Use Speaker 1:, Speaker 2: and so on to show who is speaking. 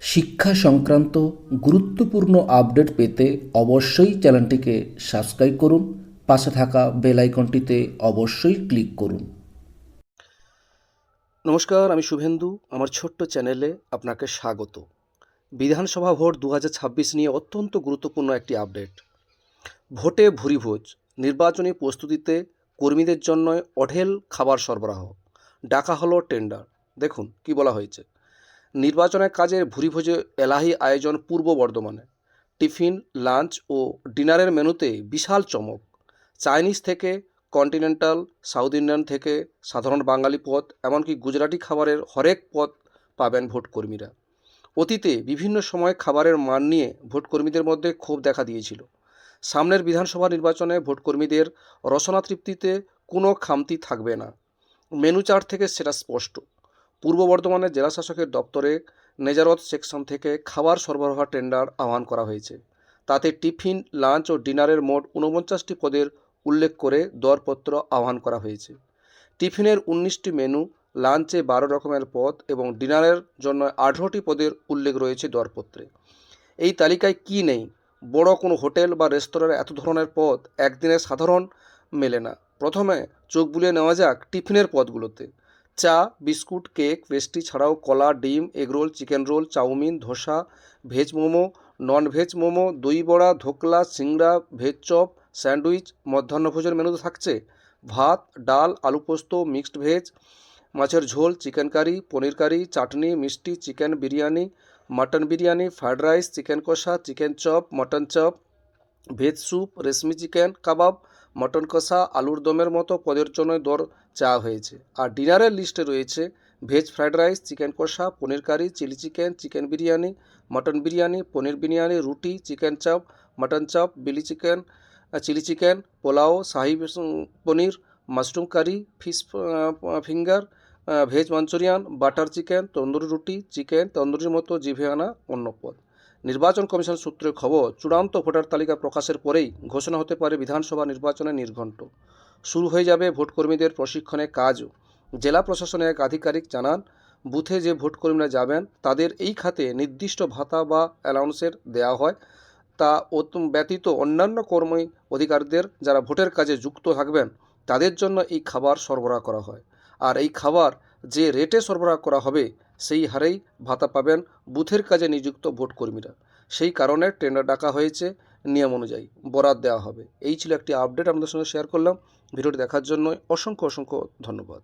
Speaker 1: শিক্ষা সংক্রান্ত গুরুত্বপূর্ণ আপডেট পেতে অবশ্যই চ্যানেলটিকে সাবস্ক্রাইব করুন। পাশে থাকা বেল আইকনটিতে অবশ্যই ক্লিক করুন। নমস্কার, আমি শুভেন্দু। আমার ছোট্ট চ্যানেলে আপনাকে স্বাগত। বিধানসভা ভোট দু হাজার ছাব্বিশ নিয়ে অত্যন্ত গুরুত্বপূর্ণ একটি আপডেট। ভোটে ভুরিভোজ, নির্বাচনী প্রস্তুতিতে কর্মীদের জন্য অঢেল খাবার সরবরাহ। ডাকা হলো টেন্ডার। দেখুন কি বলা হয়েছে। নির্বাচনের কাজের ভুরিভোজে এলাহি আয়োজন পূর্ব বর্ধমানে। টিফিন, লাঞ্চ ও ডিনারের মেনুতে বিশাল চমক। চাইনিজ থেকে কন্টিনেন্টাল, সাউথ ইন্ডিয়ান থেকে সাধারণ বাঙালি পদ, এমনকি গুজরাটি খাবারের হরেক পদ পাবেন ভোটকর্মীরা। অতীতে বিভিন্ন সময় খাবারের মান নিয়ে ভোটকর্মীদের মধ্যে ক্ষোভ দেখা দিয়েছিল। সামনের বিধানসভা নির্বাচনে ভোটকর্মীদের রসনা তৃপ্তিতে কোনো খামতি থাকবে না। মেনু চার্ট থেকে সেটা স্পষ্ট। পূর্ব বর্ধমানের জেলাশাসকের দপ্তরে নেজারত সেকশন থেকে খাবার সরবরাহ টেন্ডার আহ্বান করা হয়েছে। তাতে টিফিন, লাঞ্চ ও ডিনারের মোট ঊনপঞ্চাশটি পদের উল্লেখ করে দরপত্র আহ্বান করা হয়েছে। টিফিনের উনিশটি মেনু, লাঞ্চে বারো রকমের পদ এবং ডিনারের জন্য আঠেরোটি পদের উল্লেখ রয়েছে দরপত্রে। এই তালিকায় কি নেই? বড় কোনো হোটেল বা রেস্তোরাঁর এত ধরনের পদ একদিনে সাধারণ মেলে না। প্রথমে চোখ বুলিয়ে নেওয়া যাক টিফিনের পদগুলোতে। চা, বিস্কুট, কেক, পেস্ট্রি ছাড়াও কলা, ডিম egg roll chicken roll, chowmein, dosa, veg momo non veg momo, দই বড়া, ধোকলা, সিংড়া, ভেজ চপ, স্যান্ডউইচ মধ্যাহ্নভোজের মেনুতে থাকছে ভাত, ডাল, আলু পোস্ত, মিক্সড ভেজ, মাছের ঝোল, চিকেন কারি, পনির কারি, চাটনি, মিষ্টি, chicken biryani, mutton biryani fried rice, chicken কষা, chicken chop, mutton chop, veg soup, রেশমি চিকেন, কাবাব মটন কষা, আলুর দমের মতো পদের জন্য দর চাওয়া হয়েছে। আর ডিনারের লিস্টে রয়েছে ভেজ ফ্রায়েড রাইস, চিকেন কষা, paneer curry, chilli chicken chicken biryani, mutton biryani, paneer biryani, roti, chicken chaap, mutton chaap, বিলি chicken, chilli chicken, pulao, shahi paneer, mushroom curry, fish finger veg Manchurian, butter chicken, tandoori roti, chicken, তন্দুরির মতো জিভে আনা অন্য পদ। নির্বাচন commission সূত্রে খবর, চূড়ান্ত ভোটার তালিকা প্রকাশের পরেই ঘোষণা হতে পারে বিধানসভা নির্বাচনের নির্ঘণ্ট। শুরু হয়ে যাবে ভোটকর্মীদের প্রশিক্ষণের কাজও। জেলা প্রশাসনের এক আধিকারিক জানান, বুথে যে ভোটকর্মীরা যাবেন, তাদের এই খাতে নির্দিষ্ট ভাতা বা অ্যালাউন্সের দেওয়া হয়। তা ব্যতীত অন্যান্য কর্মী অধিকারদের যারা ভোটের কাজে যুক্ত থাকবেন, তাদের জন্য এই খাবার সরবরাহ করা হয়। আর এই খাবার যে রেটে সরবরাহ করা হবে সেই হারেই ভাতা পাবেন বুথের কাজে নিযুক্ত ভোট কর্মীরা সেই কারণে টেন্ডার ডাকা হয়েছে নিয়ম অনুযায়ী বরাদ দেওয়া হবে। এই ছিল একটি আপডেট আপনাদের সঙ্গে শেয়ার করলাম। ভিডিওটি দেখার জন্য অসংখ্য অসংখ্য ধন্যবাদ।